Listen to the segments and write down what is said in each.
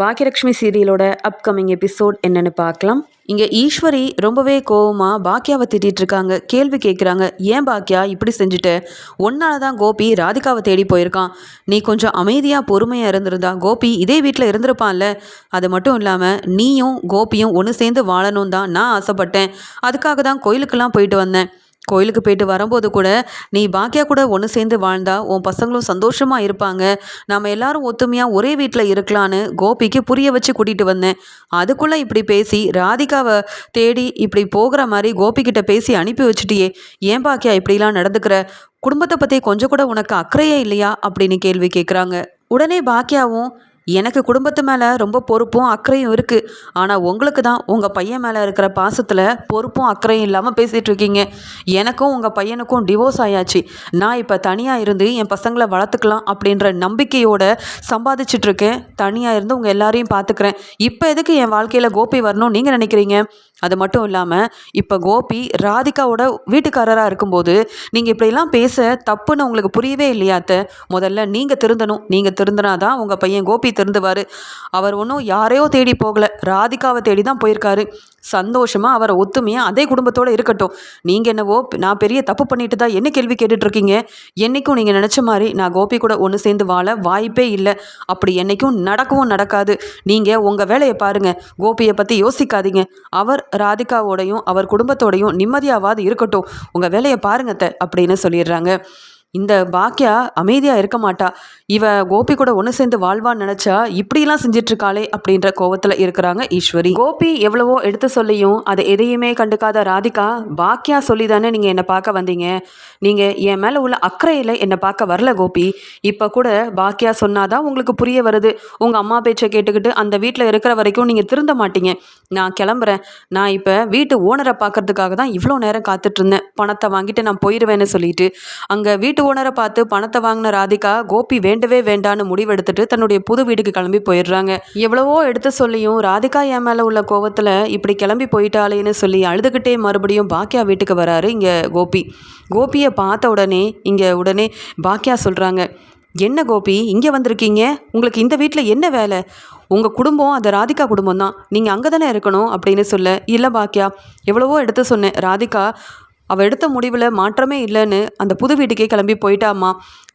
Baakiyalakshmi சீரியலோட upcoming episode என்னன்னு பார்க்கலாம். இங்கே ஈஸ்வரி ரொம்பவே கோவமாக பாக்கியாவை திட்டிட்டு இருக்காங்க. கேள்வி கேட்குறாங்க ஏன் பாக்கியா இப்படி செஞ்சுட்டு? ஒன்னால தான் கோபி ராதிகாவை தேடி போயிருக்கான். நீ கொஞ்சம் அமைதியாக பொறுமையாக இருந்திருந்தா கோபி இதே வீட்டில் இருந்திருப்பான்ல. அது மட்டும் இல்லாமல் நீயும் கோபியும் ஒன்று சேர்ந்து வாழணும் தான் நான் ஆசைப்பட்டேன். அதுக்காக தான் கோயிலுக்கெல்லாம் போயிட்டு வந்தேன். கோயிலுக்கு போயிட்டு வரும்போது கூட நீ பாக்கியா கூட ஒன்று சேர்ந்து வாழ்ந்தா உன் பசங்களும் சந்தோஷமாக இருப்பாங்க. நம்ம எல்லாரும் ஒத்துமையாக ஒரே வீட்டில் இருக்கலான்னு கோபிக்கு புரிய வச்சு கூட்டிகிட்டு வந்தேன். அதுக்குள்ளே இப்படி பேசி ராதிகாவை தேடி இப்படி போகிற மாதிரி கோபிக்கிட்ட பேசி அனுப்பி வச்சுட்டியே. ஏன் பாக்கியா இப்படிலாம் நடந்துக்கிற? குடும்பத்தை பற்றி கொஞ்சம் கூட உனக்கு அக்கறையே இல்லையா? அப்படின்னு கேள்வி கேட்குறாங்க உடனே பாக்கியாவும் எனக்கு குடும்பத்து மேலே ரொம்ப பொறுப்பும் அக்கறையும் இருக்குது ஆனால் உங்களுக்கு தான் உங்கள் பையன் மேலே இருக்கிற பாசத்தில் பொறுப்பும் அக்கறையும் இல்லாமல் பேசிகிட்டு இருக்கீங்க. எனக்கும் உங்கள் பையனுக்கும் டிவோர்ஸ் ஆயாச்சு. நான் இப்போ தனியாக இருந்து என் பசங்களை வளர்த்துக்கலாம் அப்படின்ற நம்பிக்கையோட சம்பாதிச்சிட்ருக்கேன் தனியாக இருந்து உங்கள் எல்லாரையும் பார்த்துக்கிறேன் இப்போ எதுக்கு என் வாழ்க்கையில் கோபி வரணும்னு நீங்கள் நினைக்கிறீங்க? அது மட்டும் இல்லாமல் இப்போ கோபி ராதிகாவோட வீட்டுக்காரராக இருக்கும்போது நீங்கள் இப்படிலாம் பேச தப்புன்னு உங்களுக்கு புரியவே இல்லையாத்த முதல்ல நீங்கள் திருந்தணும். நீங்கள் திருந்தினா தான் உங்கள் பையன் கோபி திருந்துவார். அவர் ஒன்றும் யாரையோ தேடி போகலை. ராதிகாவை தேடி தான் போயிருக்காரு. சந்தோஷமாக அவரை ஒத்துமையாக அதே குடும்பத்தோடு இருக்கட்டும். நீங்கள் என்னவோ நான் பெரிய தப்பு பண்ணிட்டு தான் என்ன கேள்வி கேட்டுட்ருக்கீங்க? என்றைக்கும் நீங்கள் நினச்ச மாதிரி நான் கோபி கூட ஒன்று சேர்ந்து வாழ வாய்ப்பே இல்லை. அப்படி என்றைக்கும் நடக்கவும் நடக்காது. நீங்கள் உங்கள் வேலையை பாருங்கள் கோபியை பற்றி யோசிக்காதீங்க. அவர் ராதிகாவோடையும் அவர் குடும்பத்தோடையும் நிம்மதியாவது இருக்கட்டும். உங்கள் வேலையை பாருங்கத்தை அப்படின்னு சொல்லிடுறாங்க. இந்த பாக்கியா அமைதியாக இருக்க மாட்டா. இவ கோபி கூட ஒன்று சேர்ந்து வாழ்வான்னு நினச்சா இப்படிலாம் செஞ்சிட்ருக்காளே அப்படின்ற கோவத்தில் இருக்கிறாங்க ஈஸ்வரி. கோபி எவ்வளவோ எடுத்து சொல்லியும் அதை எதையுமே கண்டுக்காத ராதிகா பாக்கியா சொல்லி தானே நீங்கள் என்னை பார்க்க வந்தீங்க? நீங்கள் என் மேலே உள்ள அக்கறையில் என்னை பார்க்க வரல கோபி. இப்போ கூட பாக்கியா சொன்னாதான் உங்களுக்கு புரிய வருது. உங்கள் அம்மா பேச்சை கேட்டுக்கிட்டு அந்த வீட்டில் இருக்கிற வரைக்கும் நீங்கள் திருந்த மாட்டீங்க. நான் கிளம்புறேன். நான் இப்போ வீட்டு ஓனரை பார்க்கறதுக்காக தான் இவ்வளோ நேரம் காத்துட்ருந்தேன். பணத்தை வாங்கிட்டு நான் போயிடுவேன்னு சொல்லிட்டு. அங்கே வீட்டு ஓனரை பார்த்து பணத்தை வாங்கின ராதிகா கோபி வேண்டவே வேண்டான்னு முடிவெடுத்துட்டு தன்னுடைய புது வீட்டுக்கு கிளம்பி போயிடுறாங்க. எவ்வளவோ எடுத்து சொல்லியும் ராதிகா என் மேலே உள்ள கோவத்தில் இப்படி கிளம்பி போயிட்டாளேன்னு சொல்லி அழுதுகிட்டே மறுபடியும் பாக்கியா வீட்டுக்கு வராரு இங்கே கோபி. கோபியை பார்த்த உடனே இங்கே உடனே பாக்கியா சொல்கிறாங்க என்ன கோபி இங்கே வந்திருக்கீங்க? உங்களுக்கு இந்த வீட்டில் என்ன வேலை? உங்கள் குடும்பம் அது ராதிகா குடும்பம் தான் நீங்கள் அங்கே தானே இருக்கணும் அப்படின்னு சொல்ல இல்லை பாக்கியா எவ்வளவோ எடுத்து சொன்னேன். ராதிகா அவள் எடுத்த முடிவில் மாற்றமே இல்லைன்னு அந்த புது வீட்டுக்கே கிளம்பி போயிட்டாமா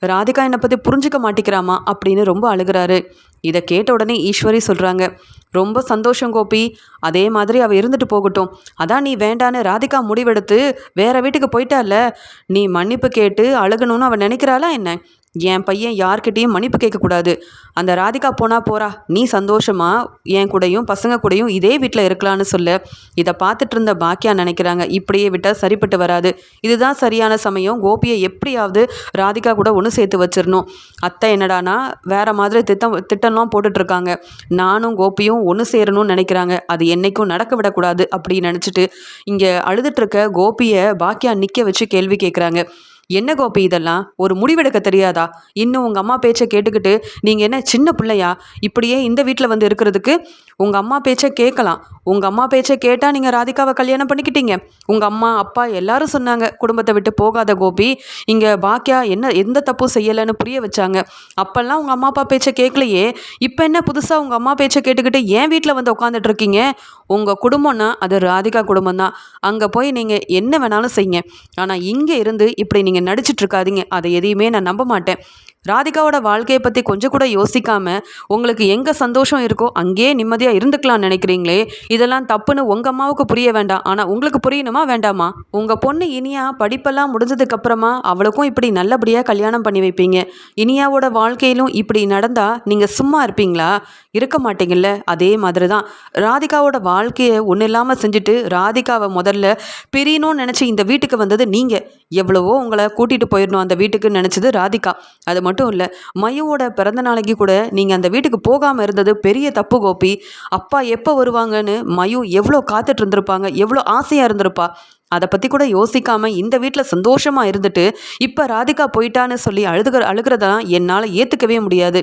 ராதிகா என்னை பற்றி புரிஞ்சுக்க மாட்டேங்கிறாமா அப்படின்னு ரொம்ப அழுகிறாரு. இதை கேட்ட உடனே ஈஸ்வரி சொல்கிறாங்க ரொம்ப சந்தோஷம் கோபி. அதே மாதிரி அவள் இருந்துட்டு போகட்டும். அதான் நீ வேண்டான்னு ராதிகா முடிவெடுத்து வேற வீட்டுக்கு போயிட்டால? நீ மன்னிப்பு கேட்டு அழுகணும்னு அவள் நினைக்கிறாளா என்ன? என் பையன் யார்கிட்டேயும் மன்னிப்பு கேட்கக்கூடாது. அந்த ராதிகா போனால் போறா. நீ சந்தோஷமா? என் கூடயும் பசங்க கூடயும் இதே வீட்டில் இருக்கலான்னு சொல்ல. இதை பார்த்துட்டு இருந்த பாக்கியா நினைக்கிறாங்க. இப்படியே விட்டால் சரிப்பட்டு வராது. இதுதான் சரியான சமயம். கோபியை எப்படியாவது ராதிகா கூட ஒன்று சேர்த்து வச்சிடணும் அத்தை என்னடானா வேற மாதிரி திட்டம் திட்டம்லாம் போட்டுட்ருக்காங்க. நானும் கோபியும் ஒன்று சேரணும்னு நினைக்கிறாங்க. அது என்னைக்கும் நடக்க விடக்கூடாது அப்படின்னு நினச்சிட்டு இங்கே அழுதுட்டுருக்க கோபியை பாக்கியா நிற்க வச்சு கேள்வி கேட்குறாங்க என்ன கோபி இதெல்லாம்? ஒரு முடிவெடுக்க தெரியாதா? இன்னும் உங்கள் அம்மா பேச்சை கேட்டுக்கிட்டு நீங்கள் என்ன சின்ன பிள்ளையா? இப்படியே இந்த வீட்டில் வந்து இருக்கிறதுக்கு உங்கள் அம்மா பேச்சை கேட்கலாம். உங்கள் அம்மா பேச்சை கேட்டால் நீங்கள் ராதிகாவை கல்யாணம் பண்ணிக்கிட்டீங்க. உங்கள் அம்மா அப்பா எல்லாரும் சொன்னாங்க குடும்பத்தை விட்டு போகாத கோபி. இங்கே பாக்கியா என்ன எந்த தப்பும் செய்யலைன்னு புரிய வச்சாங்க. அப்போல்லாம் உங்கள் அம்மா அப்பா பேச்சை கேட்கலையே. இப்போ என்ன புதுசாக உங்கள் அம்மா பேச்சை கேட்டுக்கிட்டு ஏன் வீட்டில் வந்து உட்காந்துட்டு இருக்கீங்க உங்கள் குடும்பம்னா அது ராதிகா குடும்பம் தான் அங்கே போய் நீங்கள் என்ன வேணாலும் செய்யுங்க. ஆனால் இங்கே இருந்து இப்படி நீங்கள் நடிச்சிட்டு இருக்காதீங்க அதை எதையுமே நான் நம்ப மாட்டேன். ராதிகாவோட வாழ்க்கையை பற்றி கொஞ்சம் கூட யோசிக்காம உங்களுக்கு எங்கே சந்தோஷம் இருக்கோ அங்கேயே நிம்மதியாக இருந்துக்கலாம்னு நினைக்கிறீங்களே? இதெல்லாம் தப்புன்னு உங்கள் அம்மாவுக்கு புரிய வேண்டாம். ஆனால் உங்களுக்கு புரியணுமா வேண்டாமா? உங்கள் பொண்ணு இனியா படிப்பெல்லாம் முடிஞ்சதுக்கப்புறமா அவளுக்கும் இப்படி நல்லபடியாக கல்யாணம் பண்ணி வைப்பீங்க. இனியாவோட வாழ்க்கையிலும் இப்படி நடந்தால் நீங்கள் சும்மா இருப்பீங்களா? இருக்க மாட்டீங்கல்ல. அதே மாதிரி தான் ராதிகாவோட வாழ்க்கையை ஒன்றும் இல்லாமல் செஞ்சுட்டு ராதிகாவை முதல்ல பிரியணும்னு நினச்சி இந்த வீட்டுக்கு வந்தது நீங்கள் எவ்வளவோ உங்களை கூட்டிகிட்டு போயிடணும் அந்த வீட்டுக்கு நினச்சது ராதிகா. அது மட்டும் இல்லை மையோட பிறந்த நாளைக்கு கூட நீங்கள் அந்த வீட்டுக்கு போகாமல் இருந்தது பெரிய தப்பு கோபி. அப்பா எப்போ வருவாங்கன்னு மயு எவ்வளோ காத்துட்டு இருந்திருப்பாங்க எவ்வளோ ஆசையாக இருந்திருப்பா. அதை பற்றி கூட யோசிக்காமல் இந்த வீட்டில் சந்தோஷமாக இருந்துட்டு இப்போ ராதிகா போயிட்டான்னு சொல்லி அழுதுகிற அழுகிறதெல்லாம் என்னால் ஏற்றுக்கவே முடியாது.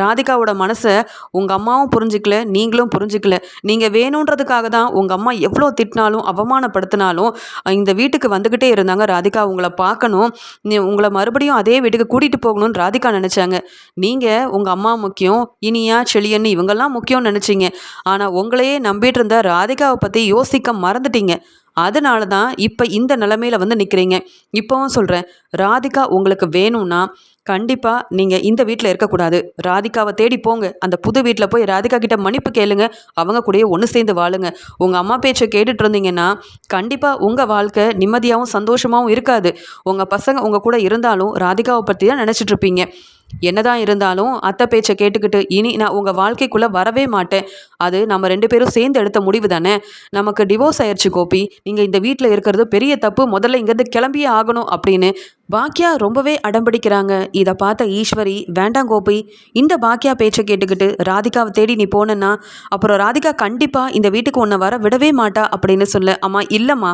ராதிகாவோட மனசை உங்கள் அம்மாவும் புரிஞ்சிக்கல நீங்களும் புரிஞ்சிக்கல. நீங்கள் வேணுன்றதுக்காக தான் உங்கள் அம்மா எவ்வளோ திட்டினாலும் அவமானப்படுத்தினாலும் இந்த வீட்டுக்கு வந்துக்கிட்டே இருந்தாங்க. ராதிகா உங்களை பார்க்கணும் நீ உங்களை மறுபடியும் அதே வீட்டுக்கு கூட்டிகிட்டு போகணும்னு ராதிகா நினச்சாங்க. நீங்கள் உங்கள் அம்மா முக்கியம் இனியா செழியன்னு இவங்கெல்லாம் முக்கியம்னு நினச்சிங்க. ஆனால் உங்களையே நம்பிட்டு இருந்த ராதிகாவை பற்றி யோசிக்க மறந்துட்டீங்க. அதனால தான் இப்போ இந்த நிலமையில வந்து நிற்கிறீங்க இப்போவும் சொல்கிறேன் ராதிகா உங்களுக்கு வேணும்னா கண்டிப்பாக நீங்கள் இந்த வீட்டில் இருக்கக்கூடாது. ராதிகாவை தேடி போங்க. அந்த புது வீட்டில் போய் ராதிகா கிட்ட மன்னிப்பு கேளுங்க. அவங்க கூடயே ஒன்று சேர்ந்து வாழுங்க. உங்கள் அம்மா பேச்சை கேட்டுட்டு இருந்தீங்கன்னா கண்டிப்பாக உங்கள் வாழ்க்கை நிம்மதியாகவும் சந்தோஷமாகவும் இருக்காது. உங்கள் பசங்க உங்கள் கூட இருந்தாலும் ராதிகாவை பற்றி தான் நினச்சிட்ருப்பீங்க என்னதான் இருந்தாலும் அத்தை பேச்சை கேட்டுக்கிட்டு இனி நான் உங்கள் வாழ்க்கைக்குள்ளே வரவே மாட்டேன். அது நம்ம ரெண்டு பேரும் சேர்ந்து எடுத்த முடிவு தானே? நமக்கு டிவோர்ஸ் ஆயிடுச்சு கோபி. நீங்கள் இந்த வீட்டில் இருக்கிறது பெரிய தப்பு. முதல்ல இங்கேருந்து கிளம்பியே ஆகணும் அப்படின்னு பாக்கியா ரொம்பவே அடம்பிடிக்கிறாங்க இதை பார்த்த ஈஸ்வரி வேண்டாம் கோபி. இந்த பாக்கியா பேச்சை கேட்டுக்கிட்டு ராதிகாவை தேடி நீ போனேன்னா அப்புறம் ராதிகா கண்டிப்பாக இந்த வீட்டுக்கு உன்னை வர விடவே மாட்டா அப்படின்னு சொல்ல அம்மா இல்லைம்மா.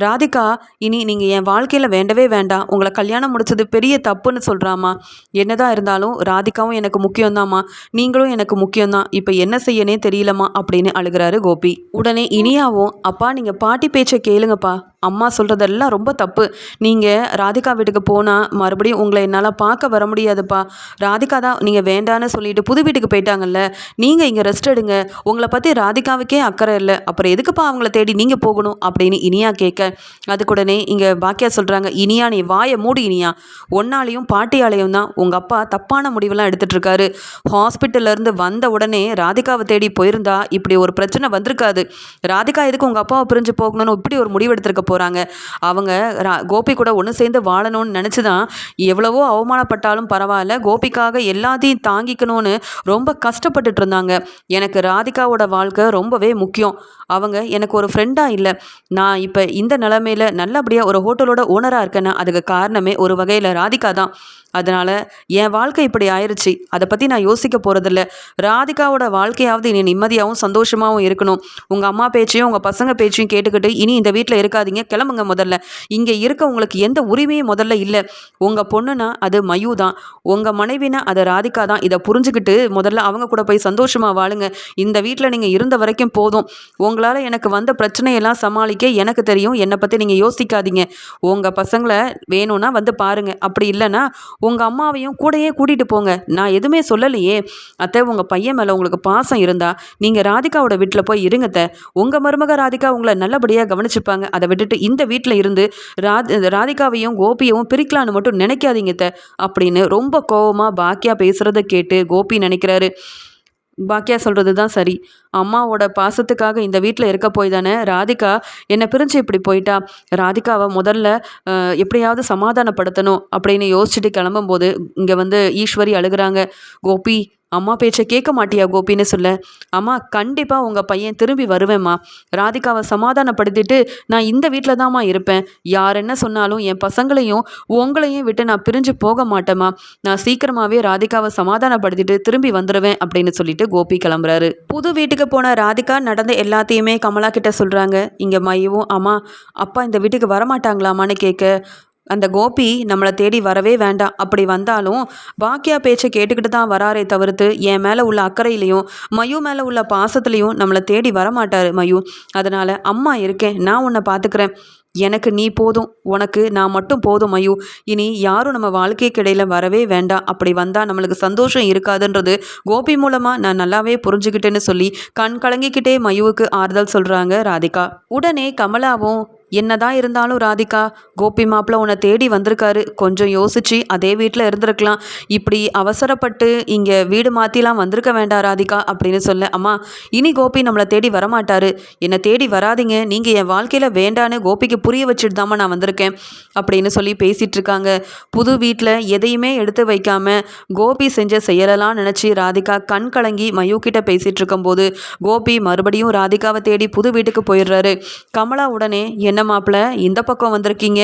ராதிகா இனி நீங்கள் என் வாழ்க்கையில் வேண்டவே வேண்டாம். உங்களை கல்யாணம் முடிச்சது பெரிய தப்புன்னு சொல்கிறாம்மா என்னதான் இருந்தாலும் ராதிகாவும் எனக்கு முக்கியம்தாம்மா. நீங்களும் எனக்கு முக்கியம்தான். இப்போ என்ன செய்யனே தெரியலம்மா அப்படின்னு அழுகிறாரு கோபி. உடனே இனியாவும் அப்பா நீங்கள் பாட்டி பேச்சை கேளுங்கப்பா. அம்மா சொல்கிறதெல்லாம் ரொம்ப தப்பு. நீங்கள் ராதிகா வீட்டுக்கு போனால் மறுபடியும் உங்களை என்னால் பார்க்க வர முடியாதுப்பா. ராதிகா தான் நீங்கள் வேண்டான்னு சொல்லிட்டு புது வீட்டுக்கு போயிட்டாங்கல்ல நீங்கள் இங்கே ரெஸ்ட் எடுங்க. உங்களை பற்றி ராதிகாவுக்கே அக்கறை இல்லை. அப்புறம் எதுக்குப்பா அவங்கள தேடி நீங்கள் போகணும் அப்படின்னு இனியா கேட்க. அதுக்குடனே இங்கே பாக்கியா சொல்கிறாங்க இனியா நீ வாயை மூடு இனியா. ஒன்னாலையும் பாட்டியாலையும் தான் உங்கள் அப்பா தப்பான முடிவெல்லாம் எடுத்துகிட்ருக்காரு ஹாஸ்பிட்டல்லேருந்து வந்த உடனே ராதிகாவை தேடி போயிருந்தா இப்படி ஒரு பிரச்சனை வந்திருக்காது. ராதிகா எதுக்கு உங்கள் அப்பாவை பிரிஞ்சு போகணும்னு இப்படி ஒரு முடிவு எடுத்திருக்க போகிறாங்க அவங்க கோபி கூட ஒன்று சேர்ந்து வாழணும்னு நினச்சி தான் எவ்வளவோ அவமானப்பட்டாலும் பரவாயில்ல. கோபிக்காக எல்லாத்தையும் தாங்கிக்கணும்னு ரொம்ப கஷ்டப்பட்டுட்டு இருந்தாங்க. எனக்கு ராதிகாவோட வாழ்க்கை ரொம்பவே முக்கியம். அவங்க எனக்கு ஒரு ஃப்ரெண்டாக இல்லை. நான் இப்போ இந்த நிலமையில நல்லபடியாக ஒரு ஹோட்டலோட ஓனராக இருக்கேன்னா அதுக்கு காரணமே ஒரு வகையில் ராதிகா தான் அதனால் என் வாழ்க்கை இப்படி ஆயிடுச்சு அதை பற்றி நான் யோசிக்க போகிறதில்ல ராதிகாவோட வாழ்க்கையாவது இனி நிம்மதியாகவும் சந்தோஷமாகவும் இருக்கணும். உங்கள் அம்மா பேச்சையும் உங்கள் பசங்க பேச்சையும் கேட்டுக்கிட்டு இனி இந்த வீட்டில் இருக்காதீங்க. கிளம்புங்க முதல்ல. இங்கே இருக்க உங்களுக்கு எந்த உரிமையும் முதல்ல இல்லை. உங்கள் பொண்ணுனா அது மயூ தான். உங்கள் மனைவினா அது ராதிகா தான். இதை புரிஞ்சுக்கிட்டு முதல்ல அவங்க கூட போய் சந்தோஷமாக வாழுங்க. இந்த வீட்டில் நீங்கள் இருந்த வரைக்கும் போதும். உங்களால் எனக்கு வந்த பிரச்சனையெல்லாம் சமாளிக்க எனக்கு தெரியும். என்னை பற்றி நீங்கள் யோசிக்காதீங்க. உங்கள் பசங்களை வேணும்னா வந்து பாருங்கள் அப்படி இல்லைன்னா உங்கள் அம்மாவையும் கூடயே கூட்டிகிட்டு போங்க. நான் எதுவுமே சொல்லலையே. அத்தை உங்கள் பையன் மேலே உங்களுக்கு பாசம் இருந்தால் நீங்கள் ராதிகாவோட வீட்டில் போய் இருங்கத்த உங்கள் மருமக ராதிகா உங்களை நல்லபடியாக கவனிச்சுப்பாங்க. அதை விட்டுட்டு இந்த வீட்டில் இருந்து ராதி ராதிகாவையும் கோபியவும் பிரிக்கலான்னு மட்டும் நினைக்காதீங்க அப்படின்னு ரொம்ப கோவமாக பாக்கியா பேசுகிறத கேட்டு கோபி நினைக்கிறாரு. பாக்கியா சொல்கிறது தான் சரி. அம்மாவோட பாசத்துக்காக இந்த வீட்டில் இருக்க போய் தானே? ராதிகா என்னை பிரிஞ்சு இப்படி போயிட்டா? ராதிகாவை முதல்ல எப்படியாவது சமாதானப்படுத்தணும் அப்படின்னு யோசிச்சுட்டு கிளம்பும்போது இங்கே வந்து ஈஸ்வரி அழுகிறாங்க. கோபி அம்மா பேச்சை கேட்க மாட்டியா கோபின்னு சொல்ல. அம்மா கண்டிப்பாக உங்கள் பையன் திரும்பி வருவேம்மா. ராதிகாவை சமாதானப்படுத்திட்டு நான் இந்த வீட்டில் தான்மா இருப்பேன். யார் என்ன சொன்னாலும் என் பசங்களையும் உங்களையும் விட்டு நான் பிரிஞ்சு போக மாட்டேம்மா. நான் சீக்கிரமாகவே ராதிகாவை சமாதானப்படுத்திட்டு திரும்பி வந்துடுவேன் அப்படின்னு சொல்லிட்டு கோபி கிளம்புறாரு. புது வீட்டுக்கு போன ராதிகா நடந்த எல்லாத்தையுமே கமலா கிட்ட சொல்கிறாங்க இங்கே மையவும் அம்மா அப்பா இந்த வீட்டுக்கு வரமாட்டாங்களாமான்னு கேட்க அந்த கோபி நம்மளை தேடி வரவே வேண்டாம். அப்படி வந்தாலும் பாக்கியா பேச்சை கேட்டுக்கிட்டு தான் வராரே தவிர்த்து என் மேலே உள்ள அக்கறையிலையும் மயு மேலே உள்ள பாசத்துலேயும் நம்மளை தேடி வரமாட்டார் மயு. அதனால் அம்மா இருக்கேன் நான் உன்னை பார்த்துக்கிறேன் எனக்கு நீ போதும். உனக்கு நான் மட்டும் போதும் மயு. இனி யாரும் நம்ம வாழ்க்கைக்கு இடையில் வரவே வேண்டாம். அப்படி வந்தால் நம்மளுக்கு சந்தோஷம் இருக்காதுன்றது கோபி மூலமாக நான் நல்லாவே புரிஞ்சுக்கிட்டேன்னு சொல்லி கண் கலங்கிக்கிட்டே மயுவுக்கு ஆறுதல் சொல்கிறாங்க ராதிகா. உடனே கமலாவும் என்னதான் இருந்தாலும் ராதிகா கோபி மாப்பிள்ள உன்னை தேடி வந்திருக்காரு. கொஞ்சம் யோசிச்சு அதே வீட்டில் இருந்திருக்கலாம். இப்படி அவசரப்பட்டு இங்கே வீடு மாற்றிலாம் வந்திருக்க வேண்டாம் ராதிகா அப்படின்னு சொல்ல அம்மா இனி கோபி நம்மளை தேடி வரமாட்டாரு. என்னை தேடி வராதிங்க. நீங்கள் என் வாழ்க்கையில் வேண்டான்னு கோபிக்கு புரிய வச்சுட்டு தாம்மா நான் வந்திருக்கேன். அப்படின்னு சொல்லி பேசிகிட்டு இருக்காங்க புது வீட்டில் எதையுமே எடுத்து வைக்காம கோபி செஞ்ச செயலெல்லாம் நினச்சி ராதிகா கண் கலங்கி மயூக்கிட்ட பேசிகிட்டு இருக்கும்போது கோபி மறுபடியும் ராதிகாவை தேடி புது வீட்டுக்கு போயிடுறாரு. கமலா உடனே என்ன மாப்பிள்ள இந்த பக்கம் வந்திருக்கீங்க.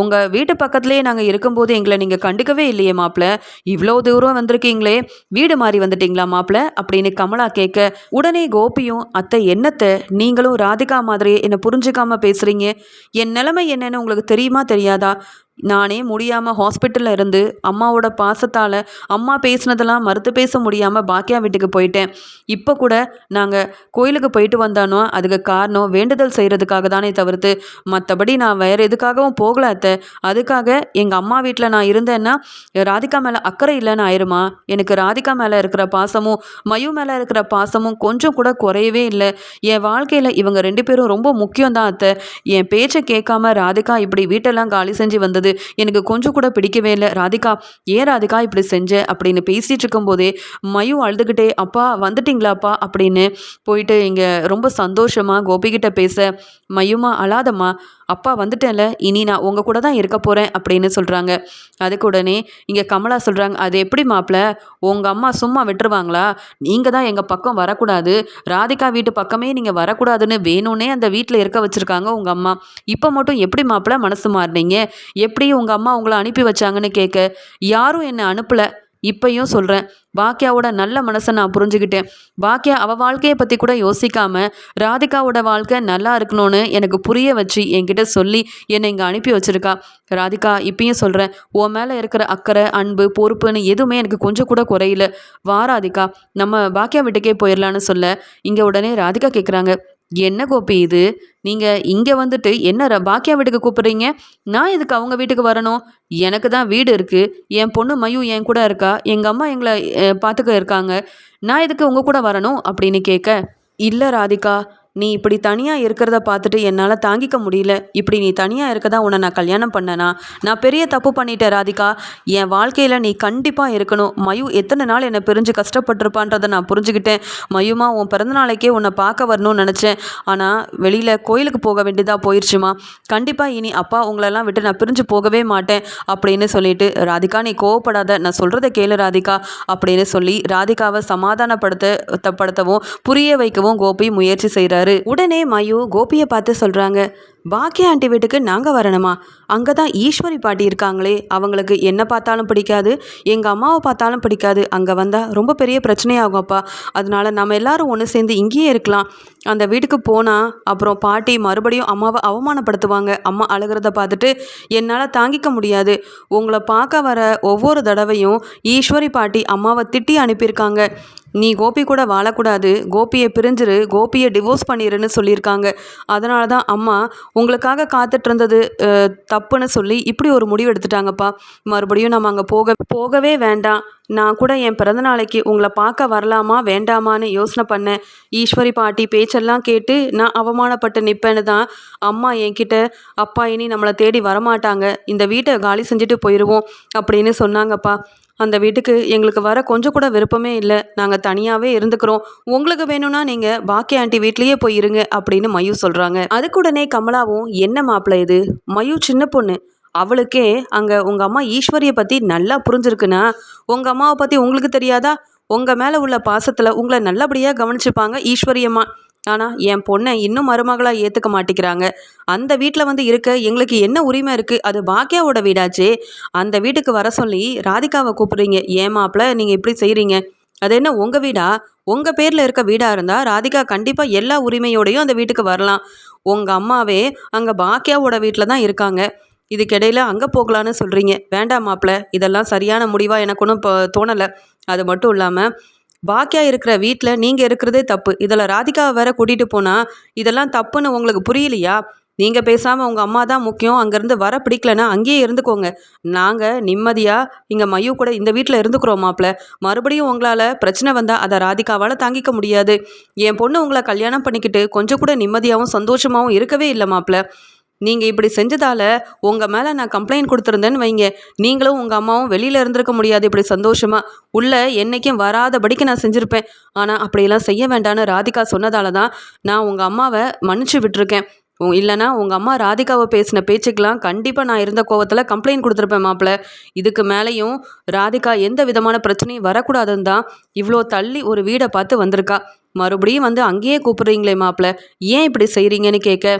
உங்கள் வீட்டு பக்கத்துலேயே நாங்கள் இருக்கும்போது எங்களை நீங்கள் கண்டுக்கவே இல்லையே மாப்பிள்ள இவ்வளோ தூரம் வந்திருக்கீங்களே வீடு மாறி வந்துட்டீங்களா மாப்பிள்ள அப்படின்னு கமலா கேட்க உடனே கோபியும் அத்தை என்னத்தை? நீங்களும் ராதிகா மாதிரியே என்னை புரிஞ்சுக்காம பேசுகிறீங்க என் நிலைமை என்னன்னு உங்களுக்கு தெரியுமா தெரியாதா? நானே முடியாமல் ஹாஸ்பிட்டலில் இருந்து அம்மாவோட பாசத்தால் அம்மா பேசினதெல்லாம் மறுத்து பேச முடியாமல் பாக்கியா வீட்டுக்கு போயிட்டேன். இப்போ கூட நாங்கள் கோயிலுக்கு போயிட்டு வந்தானோ அதுக்கு காரணம் வேண்டுதல் செய்கிறதுக்காக தானே தவிர்த்து மற்றபடி நான் வேறு எதுக்காகவும் போகல அத்தை. அதுக்காக எங்கள் அம்மா வீட்டில் நான் இருந்தேன்னா ராதிகா மேலே அக்கறை இல்லைன்னு ஆயிருமா? எனக்கு ராதிகா மேலே இருக்கிற பாசமும் மயு மேலே இருக்கிற பாசமும் கொஞ்சம் கூட குறையவே இல்லை. என் வாழ்க்கையில் இவங்க ரெண்டு பேரும் ரொம்ப முக்கியம் தான் அத்தை. என் பேச்சை கேட்காம ராதிகா இப்படி வீட்டெல்லாம் காலி செஞ்சு வந்தது எனக்கு கொஞ்சம் கூட பிடிக்கவே இல்லை. ராதிகா ஏன் ராதிகா இப்படி செஞ்ச? அப்படின்னு பேசிகிட்டு இருக்கும்போதே மயு அழுதுகிட்டே அப்பா வந்துட்டிங்களாப்பா? அப்படின்னு போயிட்டு இங்கே ரொம்ப சந்தோஷமாக கோபிகிட்ட பேச மயுமா அழாதம்மா. அப்பா வந்துட்டேன்ல இனி நான் உங்கள் கூட தான் இருக்க போகிறேன் அப்படின்னு சொல்கிறாங்க அதுக்கு உடனே இங்கே கமலா சொல்கிறாங்க அது எப்படி மாப்பிள்ள உங்கள் அம்மா சும்மா விட்டுருவாங்களா? நீங்கள் தான் எங்கள் பக்கம் வரக்கூடாது. ராதிகா வீட்டு பக்கமே நீங்கள் வரக்கூடாதுன்னு வேணும்னே அந்த வீட்டில் இருக்க வச்சுருக்காங்க உங்கள் அம்மா. இப்போ மட்டும் எப்படி மாப்பிள்ள மனசு மாறினீங்க? எப்படி உங்கள் அம்மா உங்களை அனுப்பி வச்சாங்கன்னு கேட்க யாரும் என்னை அனுப்பலை. இப்பையும் சொல்கிறேன் பாக்கியாவோட நல்ல மனசை நான் புரிஞ்சுக்கிட்டேன் பாக்கியா அவள் வாழ்க்கையை பற்றி கூட யோசிக்காம ராதிகாவோட வாழ்க்கை நல்லா இருக்கணும்னு எனக்கு புரிய வச்சு என்கிட்ட சொல்லி என்னை இங்கே அனுப்பி வச்சிருக்கா. ராதிகா இப்பயும் சொல்கிறேன் உன் மேலே இருக்கிற அக்கறை அன்பு பொறுப்புன்னு எதுவுமே எனக்கு கொஞ்சம் கூட குறையில. வா ராதிகா. நம்ம பாக்கியா வீட்டுக்கே போயிடலான்னு சொல்ல இங்கே உடனே ராதிகா கேட்குறாங்க என்ன கோபி இது? நீங்கள் இங்கே வந்துட்டு என்ன பாக்கியா வீட்டுக்கு கூப்பிட்றீங்க? நான் எதுக்கு அவங்க வீட்டுக்கு வரணும்? எனக்கு தான் வீடு இருக்குது என் பொண்ணு மயு என் கூட இருக்கா? எங்கள் அம்மா எங்களை பார்த்துக்க இருக்காங்க. நான் எதுக்கு உங்கள் கூட வரணும்? அப்படின்னு கேட்க இல்லை ராதிகா. நீ இப்படி தனியாக இருக்கிறத பார்த்துட்டு என்னால் தாங்கிக்க முடியல. இப்படி நீ தனியாக இருக்க தான் உன்னை நான் கல்யாணம் பண்ணனா? நான் பெரிய தப்பு பண்ணிட்டேன் ராதிகா. என் வாழ்க்கையில் நீ கண்டிப்பாக இருக்கணும். மயு எத்தனை நாள் என்னை பிரிஞ்சு கஷ்டப்பட்டிருப்பான்றதை நான் புரிஞ்சுக்கிட்டேன். மயுமா உன் பிறந்த நாளைக்கே உன்னை பார்க்க வரணும்னு நினச்சேன். ஆனால் வெளியில் கோயிலுக்கு போக வேண்டியதாக போயிடுச்சுமா கண்டிப்பாக இனி அப்பா உங்களெல்லாம் விட்டு நான் பிரிஞ்சு போகவே மாட்டேன் அப்படின்னு சொல்லிட்டு ராதிகா நீ கோவப்படாத. நான் சொல்கிறத கேளு ராதிகா அப்படின்னு சொல்லி ராதிகாவை சமாதானப்படுத்த படுத்தவும் புரிய வைக்கவும் கோபி முயற்சி செய்கிறாரு உடனே மயு கோபியை பார்த்து சொல்கிறாங்க பாக்கிய ஆண்டி வீட்டுக்கு நாங்கள் வரணுமா? அங்கே தான் ஈஸ்வரி பாட்டி இருக்காங்களே அவங்களுக்கு என்ன பார்த்தாலும் பிடிக்காது எங்கள் அம்மாவை பார்த்தாலும் பிடிக்காது. அங்கே வந்தால் ரொம்ப பெரிய பிரச்சனையாகும் அப்பா. அதனால நம்ம எல்லாரும் ஒன்று சேர்ந்து இங்கேயே இருக்கலாம். அந்த வீட்டுக்கு போனால் அப்புறம் பாட்டி மறுபடியும் அம்மாவை அவமானப்படுத்துவாங்க. அம்மா அழுகிறத பார்த்துட்டு என்னால் தாங்கிக்க முடியாது. உங்களை பார்க்க வர ஒவ்வொரு தடவையும் ஈஸ்வரி பாட்டி அம்மாவை திட்டி அனுப்பியிருக்காங்க. நீ கோபி கூட வாழக்கூடாது கோபியை பிரிஞ்சிரு கோபியை டிவோர்ஸ் பண்ணிடுன்னு சொல்லியிருக்காங்க. அதனால தான் அம்மா உங்களுக்காக காத்துட்டு இருந்தது தப்புன்னு சொல்லி இப்படி ஒரு முடிவு எடுத்துட்டாங்கப்பா. மறுபடியும் நம்ம அங்கே போக போகவே வேண்டாம். நான் கூட என் பிறந்த நாளைக்கு உங்களை பார்க்க வரலாமா வேண்டாமான்னு யோசனை பண்ணேன். ஈஸ்வரி பாட்டி பேச்செல்லாம் கேட்டு நான் அவமானப்பட்டு நிற்பேன்னு தான் அம்மா என்கிட்ட அப்பா இனி நம்மளை தேடி வரமாட்டாங்க. இந்த வீட்டை காலி செஞ்சுட்டு போயிடுவோம் அப்படின்னு சொன்னாங்கப்பா. அந்த வீட்டுக்கு எங்களுக்கு வர கொஞ்சம் கூட விருப்பமே இல்லை. நாங்கள் தனியாகவே இருந்துக்கிறோம். உங்களுக்கு வேணும்னா நீங்கள் பாக்கிய ஆண்டி வீட்லேயே போய் இருங்க அப்படின்னு மயு சொல்கிறாங்க அதுக்குடனே கமலாவும் என்ன மாப்பிள்ள இது? மயு சின்ன பொண்ணு. அவளுக்கே அங்கே உங்கள் அம்மா ஈஸ்வரியை பற்றி நல்லா புரிஞ்சிருக்குன்னா உங்கள் அம்மாவை பற்றி உங்களுக்கு தெரியாதா? உங்கள் மேலே உள்ள பாசத்தில் உங்களை நல்லபடியாக கவனிச்சுப்பாங்க ஈஸ்வரியம்மா. ஆனால் என் பொண்ணை இன்னும் மருமகளாக ஏற்றுக்க மாட்டேங்கிறாங்க அந்த வீட்டில் வந்து இருக்க எங்களுக்கு என்ன உரிமை இருக்குது அது பாக்கியாவோட வீடாச்சே. அந்த வீட்டுக்கு வர சொல்லி ராதிகாவை கூப்பிடுறீங்க. ஏன் மாப்பிள்ள நீங்கள் இப்படி செய்கிறீங்க அது என்ன உங்கள் வீடா? உங்கள் பேரில் இருக்க வீடாக இருந்தால் ராதிகா கண்டிப்பாக எல்லா உரிமையோடையும் அந்த வீட்டுக்கு வரலாம். உங்கள் அம்மாவே அங்கே பாக்கியாவோட வீட்டில் தான் இருக்காங்க. இதுக்கிடையில் அங்கே போகலான்னு சொல்கிறீங்க வேண்டாம் மாப்பிள்ள இதெல்லாம் சரியான முடிவாக எனக்கு ஒன்றும் இப்போ தோணலை. அது மட்டும் இல்லாமல் பாக்கியா இருக்கிற வீட்டில் நீங்கள் இருக்கிறதே தப்பு. இதில் ராதிகாவை வேற கூட்டிகிட்டு போனால் இதெல்லாம் தப்புன்னு உங்களுக்கு புரியலையா? நீங்கள் பேசாமல் உங்கள் அம்மா தான் முக்கியம். அங்கேருந்து வர பிடிக்கலன்னா அங்கேயே இருந்துக்கோங்க. நாங்கள் நிம்மதியாக இங்கே மையூ கூட இந்த வீட்டில் இருந்துக்கிறோம் மாப்பிள்ள மறுபடியும் உங்களால் பிரச்சனை வந்தால் அதை ராதிகாவால் தாங்கிக்க முடியாது. என் பொண்ணு உங்களை கல்யாணம் பண்ணிக்கிட்டு கொஞ்சம் கூட நிம்மதியாகவும் சந்தோஷமாகவும் இருக்கவே இல்லை மாப்பிள்ள நீங்கள் இப்படி செஞ்சதால உங்கள் மேலே நான் கம்ப்ளைண்ட் கொடுத்துருந்தேன்னு வைங்க. நீங்களும் உங்கள் அம்மாவும் வெளியில் இருந்திருக்க முடியாது இப்படி சந்தோஷமாக உள்ளே என்னைக்கும் வராதபடிக்கு நான் செஞ்சுருப்பேன். ஆனால் அப்படியெல்லாம் செய்ய வேண்டான்னு ராதிகா சொன்னதால தான் நான் உங்கள் அம்மாவை மன்னிச்சு விட்டுருக்கேன். இல்லைனா உங்கள் அம்மா ராதிகாவை பேசின பேச்சுக்கெலாம் கண்டிப்பாக நான் இருந்த கோவத்தில் கம்ப்ளைண்ட் கொடுத்துருப்பேன் மாப்பிள்ள இதுக்கு மேலேயும் ராதிகா எந்த விதமான பிரச்சனையும் வரக்கூடாதுன்னு தான் இவ்வளோ தள்ளி ஒரு வீடை பார்த்து வந்திருக்கா. மறுபடியும் வந்து அங்கேயே கூப்பிட்றீங்களே மாப்பிள்ள ஏன் இப்படி செய்கிறீங்கன்னு கேட்க